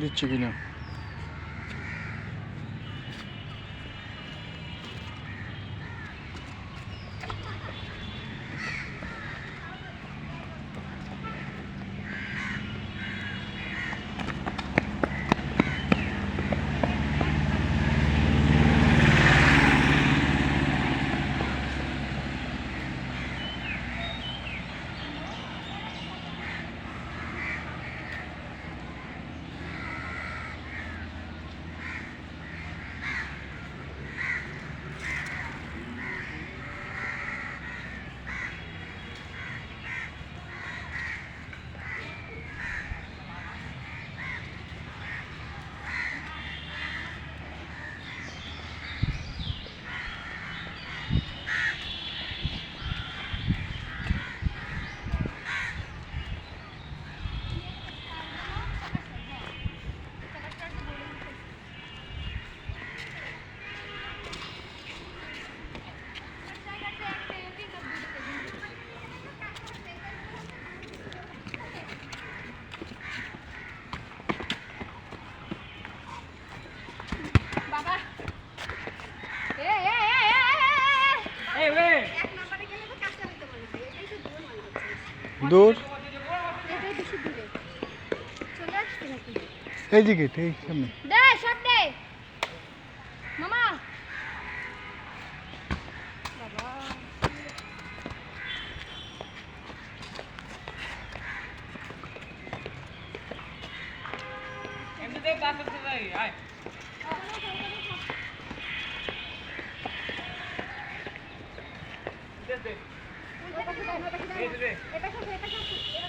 দিচ্ছ কিনা দূর। এইদিকে এই সামনে। এমনিতে বাতাস এটা শুধু এটা শুধু এটা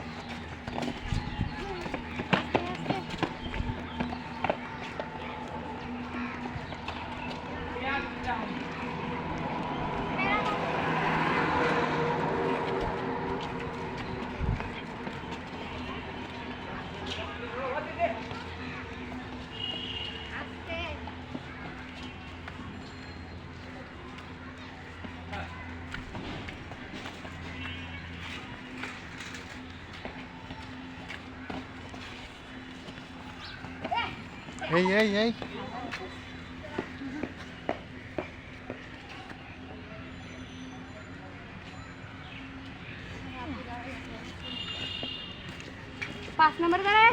Hey, hey, hey. पाँच नंबर कराया